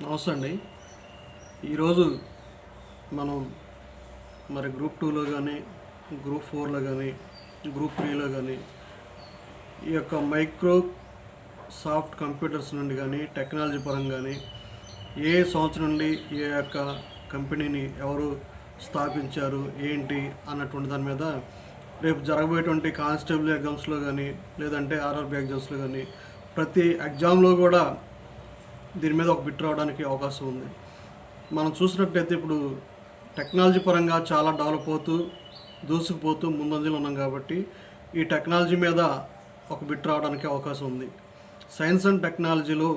నమస్తే అండి. ఈరోజు మనం మరి గ్రూప్ టూలో కానీ గ్రూప్ ఫోర్లో కానీ గ్రూప్ త్రీలో కానీ ఈ యొక్క మైక్రో సాఫ్ట్ కంప్యూటర్స్ నుండి కానీ టెక్నాలజీ పరంగా కానీ ఏ సంవత్సరం నుండి ఏ యొక్క కంపెనీని ఎవరు స్థాపించారు ఏంటి అన్నటువంటి దాని మీద రేపు జరగబోయేటువంటి కానిస్టేబుల్ ఎగ్జామ్స్లో కానీ లేదంటే ఆర్ఆర్బి ఎగ్జామ్స్లో కానీ ప్రతి ఎగ్జామ్లో కూడా దీని మీద ఒక బిట్ రావడానికి అవకాశం ఉంది. మనం చూసినట్లయితే ఇప్పుడు టెక్నాలజీ పరంగా చాలా డెవలప్ అవుతూ దూసుకుపోతూ ముందంజలో ఉన్నాం కాబట్టి ఈ టెక్నాలజీ మీద ఒక బిట్ రావడానికి అవకాశం ఉంది. సైన్స్ అండ్ టెక్నాలజీలో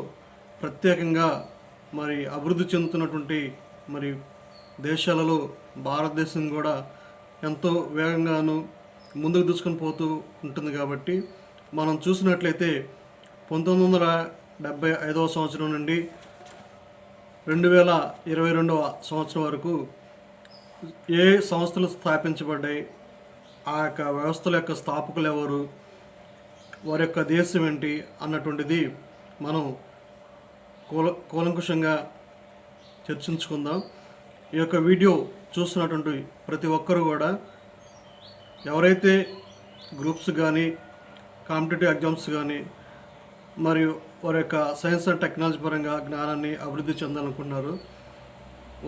ప్రత్యేకంగా మరి అభివృద్ధి చెందుతున్నటువంటి మరి దేశాలలో భారతదేశం కూడా ఎంతో వేగంగాను ముందుకు దూసుకొని పోతూ ఉంటుంది కాబట్టి మనం చూసినట్లయితే పంతొమ్మిది వందల డెబ్బై ఐదవ సంవత్సరం నుండి రెండు వేల ఇరవై రెండవ సంవత్సరం వరకు ఏ సంస్థలు స్థాపించబడ్డాయి? ఆ యొక్క వ్యవస్థల యొక్క స్థాపకులు ఎవరు? వారి యొక్క దేశం ఏంటి? అన్నటువంటిది మనం కూల కూలంకుషంగా చర్చించుకుందాం. ఈ యొక్క వీడియో చూస్తున్నటువంటి ప్రతి ఒక్కరు కూడా ఎవరైతే గ్రూప్స్ కానీ కాంపిటేటివ్ ఎగ్జామ్స్ కానీ మరియు వారి యొక్క సైన్స్ అండ్ టెక్నాలజీ పరంగా జ్ఞానాన్ని అభివృద్ధి చెందాలనుకుంటున్నారు.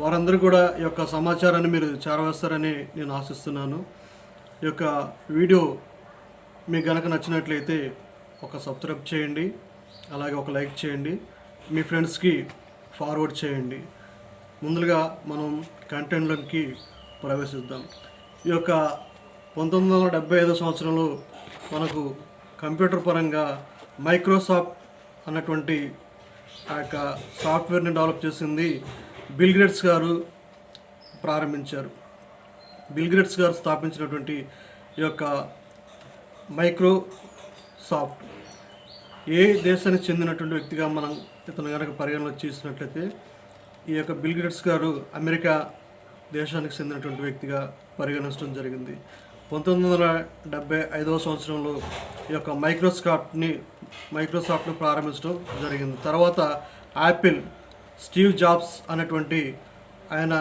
వారందరూ కూడా ఈ యొక్క సమాచారాన్ని మీరు చేరవేస్తారని నేను ఆశిస్తున్నాను. ఈ యొక్క వీడియో మీకు కనుక నచ్చినట్లయితే ఒక సబ్స్క్రైబ్ చేయండి. అలాగే ఒక లైక్ చేయండి. మీ ఫ్రెండ్స్కి ఫార్వర్డ్ చేయండి. ముందుగా మనం కంటెంట్లోకి ప్రవేశిద్దాం. ఈ యొక్క పంతొమ్మిది వందల డెబ్బై ఐదో సంవత్సరంలో మనకు కంప్యూటర్ పరంగా మైక్రోసాఫ్ట్ అన్నటువంటి ఆ యొక్క సాఫ్ట్వేర్ని డెవలప్ చేసింది బిల్గ్రేట్స్ గారు ప్రారంభించారు. బిల్గ్రేట్స్ గారు స్థాపించినటువంటి ఈ యొక్క మైక్రోసాఫ్ట్ ఏ దేశానికి చెందినటువంటి వ్యక్తిగా మనం ఇతను కనుక పరిగణలో చేసినట్లయితే ఈ యొక్క బిల్గ్రేట్స్ గారు అమెరికా దేశానికి చెందినటువంటి వ్యక్తిగా పరిగణించడం జరిగింది. పంతొమ్మిది వందల డెబ్బై ఐదవ సంవత్సరంలో ఈ యొక్క మైక్రోసాఫ్ట్ని మైక్రోసాఫ్ట్ని ప్రారంభించడం జరిగింది. తర్వాత యాపిల్ స్టీవ్ జాబ్స్ అనేటువంటి ఆయన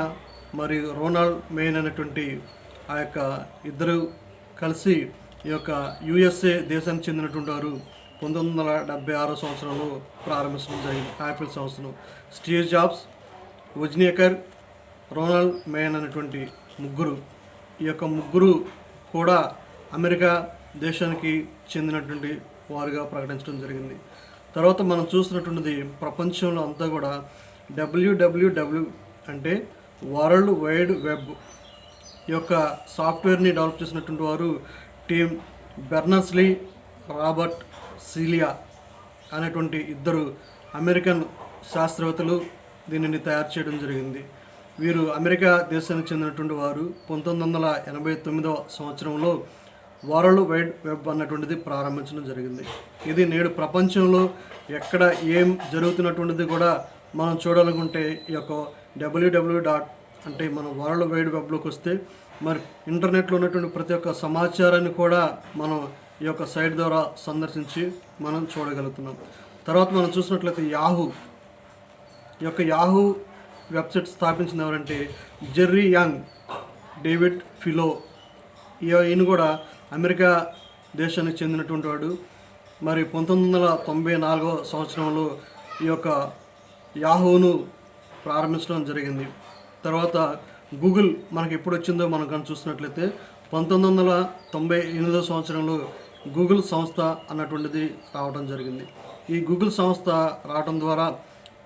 మరియు రోనాల్డ్ మెయిన్ అనేటువంటి ఆ యొక్క ఇద్దరు కలిసి ఈ యొక్క యుఎస్ఏ దేశానికి చెందినటువంటి వారు పంతొమ్మిది వందల డెబ్బై ఆరో సంవత్సరంలో ప్రారంభించడం జరిగింది. యాపిల్ సంస్థను. Steve Jobs Wozniak Ronald Wayne అనేటువంటి ముగ్గురు. ఈ యొక్క ముగ్గురు కూడా అమెరికా దేశానికి చెందినటువంటి వారుగా ప్రకటించడం జరిగింది. తర్వాత మనం చూస్తున్నటువంటిది ప్రపంచంలో అంతా కూడా డబ్ల్యూడబ్ల్యూడబ్ల్యూ అంటే వరల్డ్ వైడ్ వెబ్ యొక్క సాఫ్ట్వేర్ని డెవలప్ చేసినటువంటి వారు టీమ్ బెర్నర్స్లీ రాబర్ట్ సీలియా అనేటువంటి ఇద్దరు అమెరికన్ శాస్త్రవేత్తలు దీనిని తయారు చేయడం జరిగింది. వీరు అమెరికా దేశానికి చెందినటువంటి వారు పంతొమ్మిది వందల ఎనభై తొమ్మిదవ సంవత్సరంలో వరల్డ్ వైడ్ వెబ్ అన్నటువంటిది ప్రారంభించడం జరిగింది. ఇది నేడు ప్రపంచంలో ఎక్కడ ఏం జరుగుతున్నటువంటిది కూడా మనం చూడాలనుకుంటే ఈ యొక్క డబ్ల్యూడబ్ల్యూ డాట్ అంటే మనం వరల్డ్ వైడ్ వెబ్లోకి వస్తే మరి ఇంటర్నెట్లో ఉన్నటువంటి ప్రతి ఒక్క సమాచారాన్ని కూడా మనం ఈ యొక్క సైట్ ద్వారా సందర్శించి మనం చూడగలుగుతున్నాం. తర్వాత మనం చూసినట్లయితే యాహూ. ఈ యొక్క యాహూ వెబ్సైట్ స్థాపించిన ఎవరంటే జెర్రీ యంగ్ డేవిడ్ ఫిలో. ఈయన కూడా అమెరికా దేశానికి చెందినటువంటి వాడు. మరి పంతొమ్మిది వందల తొంభై నాలుగో సంవత్సరంలో ఈ యొక్క యాహూను ప్రారంభించడం జరిగింది. తర్వాత గూగుల్ మనకి ఎప్పుడు వచ్చిందో మనం కానీ చూసినట్లయితే పంతొమ్మిది వందల తొంభై ఎనిమిదో సంవత్సరంలో గూగుల్ సంస్థ అన్నటువంటిది రావడం జరిగింది. ఈ గూగుల్ సంస్థ రావడం ద్వారా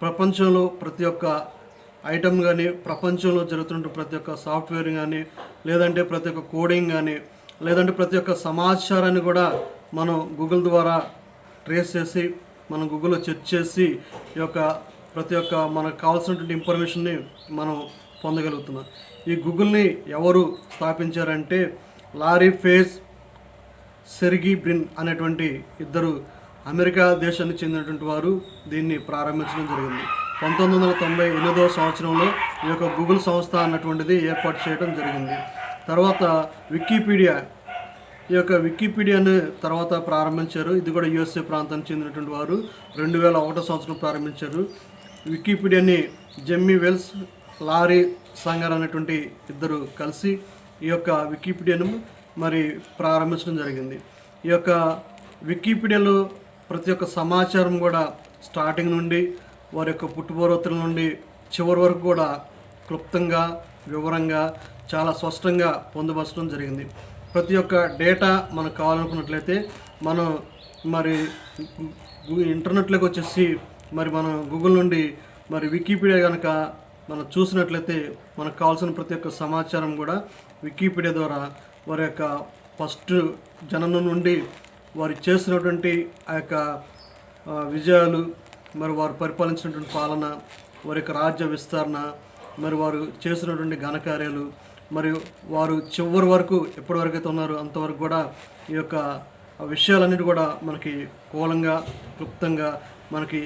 ప్రపంచంలో ప్రతి ఒక్క ఐటమ్ కానీ ప్రపంచంలో జరుగుతున్న ప్రతి ఒక్క సాఫ్ట్వేర్ కానీ లేదంటే ప్రతి ఒక్క కోడింగ్ కానీ లేదంటే ప్రతి ఒక్క సమాచారాన్ని కూడా మనం గూగుల్ ద్వారా ట్రేస్ చేసి మనం గూగుల్లో సెర్చ్ చేసి ఈ యొక్క ప్రతి ఒక్క మనకు కావాల్సినటువంటి ఇన్ఫర్మేషన్ని మనం పొందగలుగుతున్నాం. ఈ గూగుల్ని ఎవరు స్థాపించారంటే లారీ ఫేస్ సెర్గీ బ్రిన్ అనేటువంటి ఇద్దరు అమెరికా దేశానికి చెందినటువంటి వారు దీన్ని ప్రారంభించడం జరిగింది. పంతొమ్మిది వందల తొంభై ఎనిమిదో సంవత్సరంలో ఈ యొక్క గూగుల్ సంస్థ అన్నటువంటిది ఏర్పాటు చేయడం జరిగింది. తర్వాత వికీపీడియా ఈ యొక్క వికీపీడియాను తర్వాత ప్రారంభించారు. ఇది కూడా యుఎస్ఏ ప్రాంతానికి చెందినటువంటి వారు. రెండు వేల ఒకటో సంవత్సరం ప్రారంభించారు. వికీపీడియాని జెమ్మీ వెల్స్ లారీ సంగర్ అనేటువంటి ఇద్దరు కలిసి ఈ యొక్క వికీపీడియాను మరి ప్రారంభించడం జరిగింది. ఈ యొక్క వికీపీడియాలో ప్రతి ఒక్క సమాచారం కూడా స్టార్టింగ్ నుండి వారి యొక్క పుట్టుపూర్వతుల నుండి చివరి వరకు కూడా క్లుప్తంగా వివరంగా చాలా స్పష్టంగా పొందుపరచడం జరిగింది. ప్రతి ఒక్క డేటా మనకు కావాలనుకున్నట్లయితే మనం మరి ఇంటర్నెట్లోకి వచ్చేసి మరి మనం గూగుల్ నుండి మరి వికీపీడియా కనుక మనం చూసినట్లయితే మనకు కావాల్సిన ప్రతి ఒక్క సమాచారం కూడా వికీపీడియా ద్వారా వారి యొక్క ఫస్ట్ జననం నుండి వారు చేసినటువంటి ఆ యొక్క విజయాలు మరి వారు పరిపాలించినటువంటి పాలన వారి యొక్క రాజ్య విస్తరణ మరి వారు చేసినటువంటి ఘనకార్యాలు మరియు వారు చివరి వరకు ఎప్పటి వరకు అయితే ఉన్నారో అంతవరకు కూడా ఈ యొక్క విషయాలన్నిటి కూడా మనకి కూలంగా క్లుప్తంగా మనకి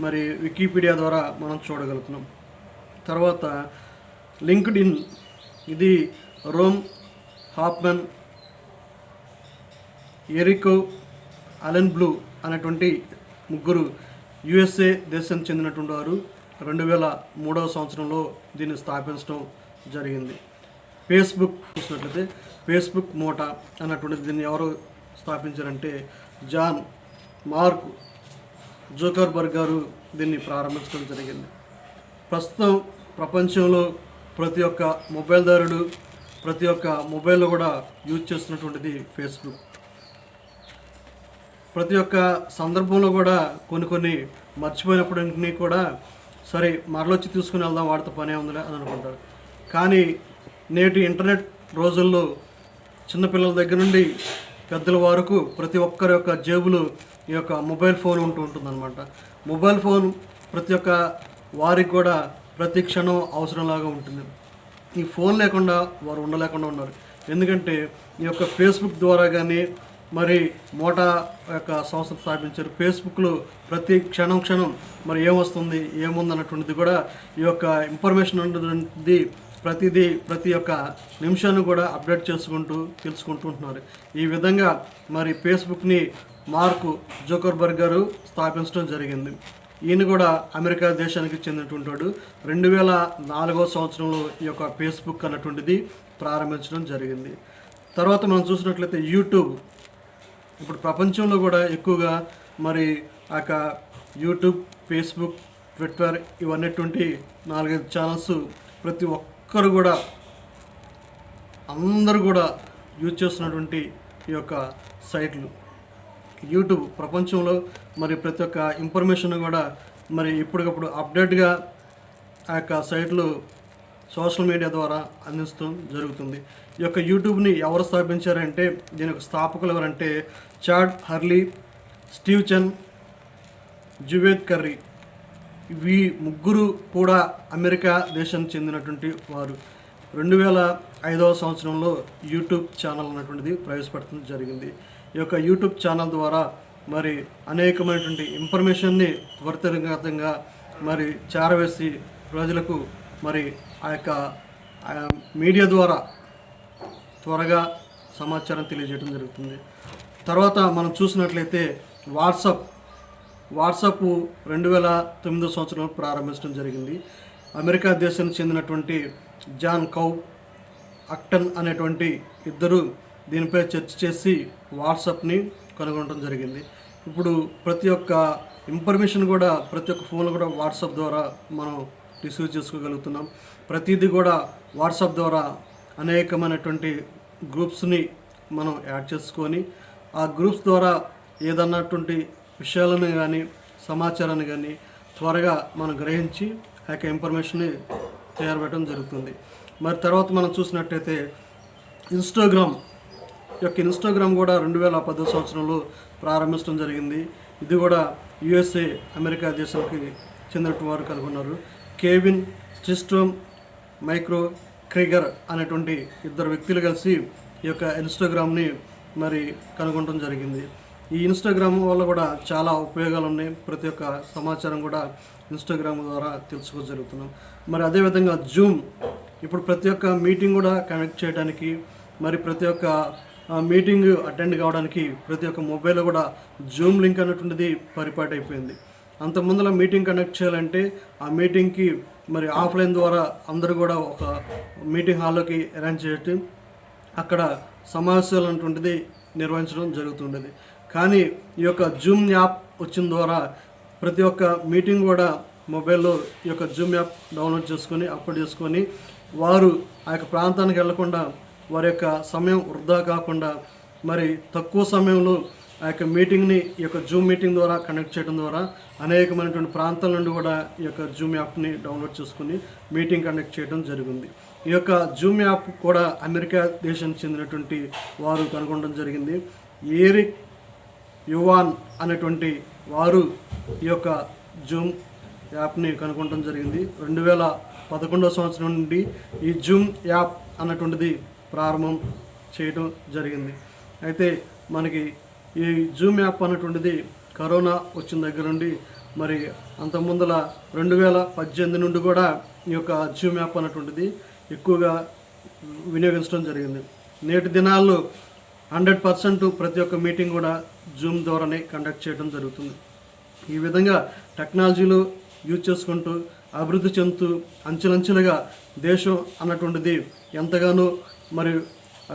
మరి వికీపీడియా ద్వారా మనం చూడగలుగుతున్నాం. తర్వాత లింక్డ్ ఇన్ ఇది రోమ్ హాప్మెన్ ఎరికో అలెన్ బ్లూ అనేటువంటి ముగ్గురు యుఎస్ఏ దేశం చెందినటువంటి వారు రెండు వేల మూడవ సంవత్సరంలో దీన్ని స్థాపించడం జరిగింది. ఫేస్బుక్ చూసినట్లయితే ఫేస్బుక్ మోటా అన్నటువంటి దీన్ని ఎవరు స్థాపించారంటే జాన్ మార్క్ జోకర్బర్గ్ గారు దీన్ని ప్రారంభించడం జరిగింది. ప్రస్తుతం ప్రపంచంలో ప్రతి ఒక్క మొబైల్దారుడు ప్రతి ఒక్క మొబైల్లో కూడా యూజ్ చేస్తున్నటువంటిది ఫేస్బుక్. ప్రతి ఒక్క సందర్భంలో కూడా కొన్ని కొన్ని మర్చిపోయినప్పటికీ కూడా సరే మరలొచ్చి తీసుకుని వెళ్దాం వాడితో పనే ఉందిలే అని అనుకుంటారు. కానీ నేటి ఇంటర్నెట్ రోజుల్లో చిన్నపిల్లల దగ్గర నుండి పెద్దల వరకు ప్రతి ఒక్కరి యొక్క జేబులు ఈ యొక్క మొబైల్ ఫోన్ ఉంటూ ఉంటుందన్నమాట. మొబైల్ ఫోన్ ప్రతి ఒక్క వారికి కూడా ప్రతి క్షణం అవసరంలాగా ఉంటుంది. ఈ ఫోన్ లేకుండా వారు ఉండలేకుండా ఉన్నారు. ఎందుకంటే ఈ యొక్క ఫేస్బుక్ ద్వారా కానీ మరి మోటా యొక్క సంస్థ స్థాపించారు. ఫేస్బుక్లో ప్రతి క్షణం క్షణం మరి ఏమొస్తుంది ఏముందన్నటువంటిది కూడా ఈ యొక్క ఇన్ఫర్మేషన్ అన్నటువంటిది ప్రతిదీ ప్రతి ఒక్క నిమిషాన్ని కూడా అప్డేట్ చేసుకుంటూ తెలుసుకుంటూ ఉంటున్నారు. ఈ విధంగా మరి ఫేస్బుక్ని మార్కు జోకర్బర్గ్ గారు స్థాపించడం జరిగింది. ఈయన కూడా అమెరికా దేశానికి చెందినటువంటి వాడు. రెండు వేల నాలుగో సంవత్సరంలో ఈ యొక్క ఫేస్బుక్ అన్నటువంటిది ప్రారంభించడం జరిగింది. తర్వాత మనం చూసినట్లయితే యూట్యూబ్. ఇప్పుడు ప్రపంచంలో కూడా ఎక్కువగా మరి ఆ యొక్క యూట్యూబ్ ఫేస్బుక్ ట్విట్టర్ ఇవన్నటువంటి నాలుగైదు ఛానల్స్ ప్రతి ఒక్కరు కూడా అందరూ కూడా యూజ్ చేస్తున్నటువంటి ఈ యొక్క సైట్లు. యూట్యూబ్ ప్రపంచంలో మరి ప్రతి ఒక్క ఇన్ఫర్మేషన్ కూడా మరి ఎప్పటికప్పుడు అప్డేట్గా ఆ యొక్క సైట్లు సోషల్ మీడియా ద్వారా అందించడం జరుగుతుంది. ఈ యొక్క యూట్యూబ్ని ఎవరు స్థాపించారంటే దీని యొక్క స్థాపకులు ఎవరంటే Chad Hurley Steve Chen Jawed Karim. We ముగ్గురు కూడా అమెరికా దేశానికి చెందినటువంటి వారు. రెండు వేల ఐదవ సంవత్సరంలో యూట్యూబ్ ఛానల్ అన్నటువంటిది ప్రవేశపెట్టడం జరిగింది. ఈ యొక్క యూట్యూబ్ ఛానల్ ద్వారా మరి అనేకమైనటువంటి ఇన్ఫర్మేషన్ని త్వరితగతంగా మరి చేరవేసి ప్రజలకు మరి ఆ యొక్క మీడియా ద్వారా త్వరగా సమాచారం తెలియజేయడం జరుగుతుంది. తర్వాత మనం చూసినట్లయితే వాట్సాప్ వాట్సాప్ రెండు వేల తొమ్మిదో సంవత్సరంలో ప్రారంభించడం జరిగింది. అమెరికా దేశానికి చెందినటువంటి జాన్ కౌ అక్టన్ అనేటువంటి ఇద్దరు దీనిపై చర్చ చేసి వాట్సాప్ని కనుగొనడం జరిగింది. ఇప్పుడు ప్రతి ఒక్క ఇన్ఫర్మేషన్ కూడా ప్రతి ఒక్క ఫోన్లో కూడా వాట్సాప్ ద్వారా మనం రిసీవ్ చేసుకోగలుగుతున్నాం. ప్రతిదీ కూడా వాట్సాప్ ద్వారా అనేకమైనటువంటి గ్రూప్స్ని మనం యాడ్ చేసుకొని ఆ గ్రూప్స్ ద్వారా ఏదన్నటువంటి విషయాలను కానీ సమాచారాన్ని కానీ త్వరగా మనం గ్రహించి ఆ యొక్క ఇన్ఫర్మేషన్ని చేరబెట్టడం జరుగుతుంది. మరి తర్వాత మనం చూసినట్టయితే ఇన్స్టాగ్రామ్ యొక్క ఇన్స్టాగ్రామ్ కూడా రెండు వేల పదో సంవత్సరంలో ప్రారంభించడం జరిగింది. ఇది కూడా యుఎస్ఏ అమెరికా దేశానికి చెందినట్టు వారు కనుగొన్నారు. కేవిన్ సిస్టమ్ మైక్రో క్రిగర్ అనేటువంటి ఇద్దరు వ్యక్తులు కలిసి ఈ యొక్క ఇన్స్టాగ్రామ్ని మరి కనుగొనడం జరిగింది. ఈ ఇన్స్టాగ్రామ్ వల్ల కూడా చాలా ఉపయోగాలు ఉన్నాయి. ప్రతి ఒక్క సమాచారం కూడా ఇన్స్టాగ్రామ్ ద్వారా తెలుసుకోగలుగుతున్నాం మరి అదేవిధంగా జూమ్ ఇప్పుడు ప్రతి ఒక్క మీటింగ్ కూడా కనెక్ట్ చేయడానికి మరి ప్రతి ఒక్క మీటింగ్ అటెండ్ కావడానికి ప్రతి ఒక్క మొబైల్లో కూడా జూమ్ లింక్ అనేటువంటిది పరిపాటి అయిపోయింది. అంత ముందర మీటింగ్ కండక్ట్ చేయాలంటే ఆ మీటింగ్కి మరి ఆఫ్లైన్ ద్వారా అందరూ కూడా ఒక మీటింగ్ హాల్లోకి అరేంజ్ చేయటం అక్కడ సమావేశాలు అనేటువంటిది నిర్వహించడం జరుగుతుండేది. కానీ ఈ యొక్క జూమ్ యాప్ వచ్చిన ద్వారా ప్రతి ఒక్క మీటింగ్ కూడా మొబైల్లో ఈ యొక్క జూమ్ యాప్ డౌన్లోడ్ చేసుకొని అప్లోడ్ చేసుకొని వారు ఆ యొక్క ప్రాంతానికి వెళ్ళకుండా వారి యొక్క సమయం వృధా కాకుండా మరి తక్కువ సమయంలో ఆ యొక్క మీటింగ్ని ఈ యొక్క జూమ్ మీటింగ్ ద్వారా కనెక్ట్ చేయడం ద్వారా అనేకమైనటువంటి ప్రాంతాల నుండి కూడా ఈ యొక్క జూమ్ యాప్ని డౌన్లోడ్ చేసుకుని మీటింగ్ కండక్ట్ చేయడం జరిగింది. ఈ యొక్క జూమ్ యాప్ కూడా అమెరికా దేశానికి చెందినటువంటి వారు కనుగొనడం జరిగింది. ఏరిక్ యువాన్ అనేటువంటి వారు ఈ యొక్క జూమ్ యాప్ని కనుగొనడం జరిగింది. రెండు వేల పదకొండవ సంవత్సరం నుండి ఈ జూమ్ యాప్ అన్నటువంటిది ప్రారంభం చేయడం జరిగింది. అయితే మనకి ఈ జూమ్ యాప్ అనేటువంటిది కరోనా వచ్చిన దగ్గర నుండి మరి అంత ముందల రెండు వేల పద్దెనిమిది నుండి కూడా ఈ యొక్క జూమ్ యాప్ అనేటువంటిది ఎక్కువగా వినియోగించడం జరిగింది. నేటి దినాల్లో హండ్రెడ్ పర్సెంట్ ప్రతి ఒక్క మీటింగ్ కూడా జూమ్ ద్వారానే కండక్ట్ చేయడం జరుగుతుంది. ఈ విధంగా టెక్నాలజీలు యూజ్ చేసుకుంటూ అభివృద్ధి చెందుతూ అంచెలంచెలుగా దేశం అన్నటువంటిది ఎంతగానో మరి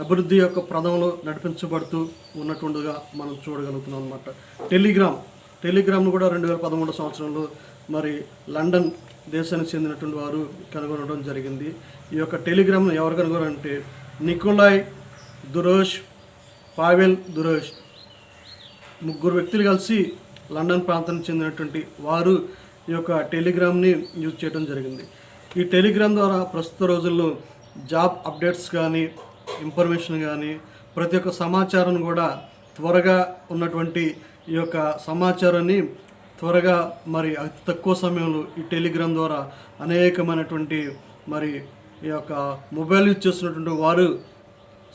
అభివృద్ధి యొక్క ప్రధంలో నడిపించబడుతూ ఉన్నటువంటిగా మనం చూడగలుగుతున్నాం అనమాట టెలిగ్రామ్. టెలిగ్రామ్ను కూడా రెండు వేల పదమూడు సంవత్సరంలో మరి లండన్ దేశానికి చెందినటువంటి వారు కనుగొనడం జరిగింది. ఈ యొక్క టెలిగ్రామ్ను ఎవరు కనుగొనంటే నికోలాయ్ దురోష్ పావెల్ దురోష్. ముగ్గురు వ్యక్తులు కలిసి లండన్ ప్రాంతానికి చెందినటువంటి వారు ఈ యొక్క టెలిగ్రామ్ని యూజ్ చేయడం జరిగింది. ఈ టెలిగ్రామ్ ద్వారా ప్రస్తుత రోజుల్లో జాబ్ అప్డేట్స్ కానీ ఇన్ఫర్మేషన్ కానీ ప్రతి ఒక్క సమాచారం కూడా త్వరగా ఉన్నటువంటి ఈ యొక్క సమాచారాన్ని త్వరగా మరి అతి తక్కువ సమయంలో ఈ టెలిగ్రామ్ ద్వారా అనేకమైనటువంటి మరి ఈ యొక్క మొబైల్ యూజ్ చేస్తున్నటువంటి వారు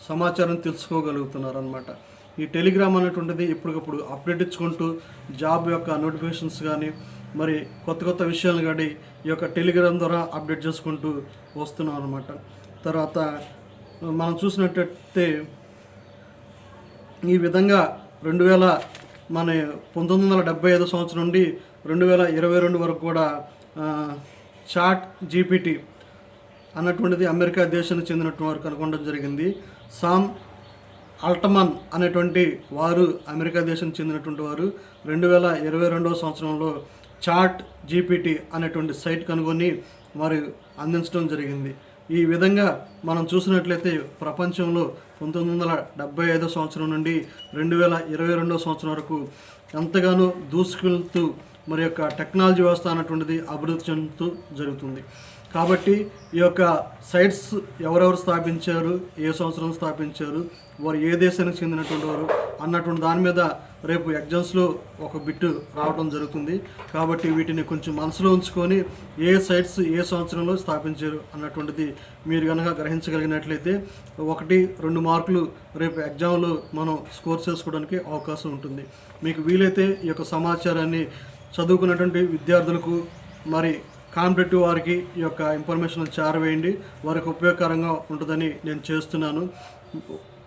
సమాచారం తెలుసుకోగలుగుతున్నారు అనమాట ఈ టెలిగ్రామ్ అనేటువంటిది ఎప్పటికప్పుడు అప్డేట్ ఇచ్చుకుంటూ జాబ్ యొక్క నోటిఫికేషన్స్ కానీ మరి కొత్త కొత్త విషయాలు కానీ ఈ యొక్క టెలిగ్రామ్ ద్వారా అప్డేట్ చేసుకుంటూ వస్తున్నాం అనమాట తర్వాత మనం చూసినట్టయితే ఈ విధంగా రెండు వేల మన పంతొమ్మిది వందల డెబ్బై ఐదు సంవత్సరం నుండి రెండు వేల ఇరవై రెండు వరకు కూడా చాట్ జీపీటీ అన్నటువంటిది అమెరికా దేశానికి చెందినటువంటి వారు కనుగొనడం జరిగింది. సామ్ అల్టమన్ అనేటువంటి వారు అమెరికా దేశానికి చెందినటువంటి వారు రెండు వేల ఇరవై రెండవ సంవత్సరంలో చాట్ జీపీటీ అనేటువంటి సైట్ కనుగొని వారు అందించడం జరిగింది. ఈ విధంగా మనం చూసినట్లయితే ప్రపంచంలో పంతొమ్మిది వందల డెబ్బై ఐదో సంవత్సరం నుండి రెండు వేల ఇరవై రెండవ సంవత్సరం వరకు ఎంతగానో దూసుకెళ్తూ మరి యొక్క టెక్నాలజీ వ్యవస్థ అన్నటువంటిది అభివృద్ధి చెందుతూ జరుగుతుంది. కాబట్టి ఈ యొక్క సైట్స్ ఎవరెవరు స్థాపించారు ఏ సంవత్సరం స్థాపించారు వారు ఏ దేశానికి చెందినటువంటి వారు అన్నటువంటి దాని మీద రేపు ఎగ్జామ్స్లో ఒక బిట్టు రావడం జరుగుతుంది. కాబట్టి వీటిని కొంచెం మనసులో ఉంచుకొని ఏ సైట్స్ ఏ సంవత్సరంలో స్థాపించారు అన్నటువంటిది మీరు కనుక గ్రహించగలిగినట్లయితే ఒకటి రెండు మార్కులు రేపు ఎగ్జామ్లో మనం స్కోర్ చేసుకోవడానికి అవకాశం ఉంటుంది. మీకు వీలైతే ఈ యొక్క సమాచారాన్ని చదువుకున్నటువంటి విద్యార్థులకు మరి కాంపిటేటివ్ వారికి ఈ యొక్క ఇన్ఫర్మేషన్ చేరవేయండి. వారికి ఉపయోగకరంగా ఉంటుందని నేను చేస్తున్నాను.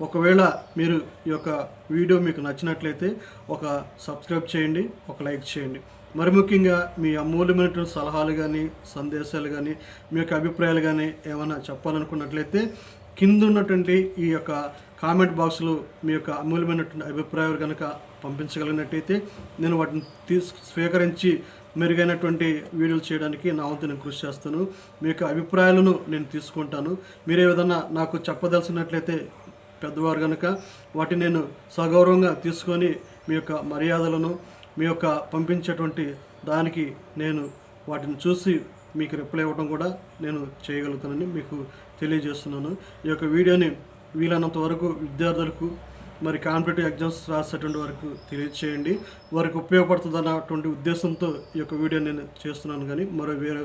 ఒకవేళ మీరు ఈ యొక్క వీడియో మీకు నచ్చినట్లయితే ఒక సబ్స్క్రైబ్ చేయండి ఒక లైక్ చేయండి. మరి ముఖ్యంగా మీ అమూల్యమైనటువంటి సలహాలు కానీ సందేశాలు కానీ మీ యొక్క అభిప్రాయాలు కానీ ఏమైనా చెప్పాలనుకున్నట్లయితే కింద ఉన్నటువంటి ఈ యొక్క కామెంట్ బాక్స్లో మీ యొక్క అమూల్యమైనటువంటి అభిప్రాయాలు కనుక పంపించగలిగినట్టయితే నేను వాటిని తీసు స్వీకరించి మెరుగైనటువంటి వీడియోలు చేయడానికి నా వంతు నేను కృషి చేస్తాను. మీ యొక్క అభిప్రాయాలను నేను తీసుకుంటాను. మీరు ఏదైనా నాకు చెప్పదలసినట్లయితే పెద్దవారు కనుక వాటిని నేను సగౌరవంగా తీసుకొని మీ యొక్క మర్యాదలను మీ యొక్క పంపించేటువంటి దానికి నేను వాటిని చూసి మీకు రిప్లై ఇవ్వడం కూడా నేను చేయగలుగుతానని మీకు తెలియజేస్తున్నాను. ఈ యొక్క వీడియోని వీలైనంత వరకు విద్యార్థులకు మరి కాంపిటేటివ్ ఎగ్జామ్స్ రాసేటువంటి వరకు తెలియచేయండి. వారికి ఉపయోగపడుతుంది అన్నటువంటి ఉద్దేశంతో ఈ యొక్క వీడియో నేను చేస్తున్నాను కానీ మరో వేరే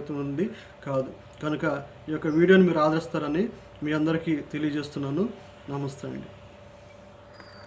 కాదు. కనుక ఈ యొక్క వీడియోని మీరు ఆదరిస్తారని మీ అందరికీ తెలియజేస్తున్నాను. నమస్తే అండి.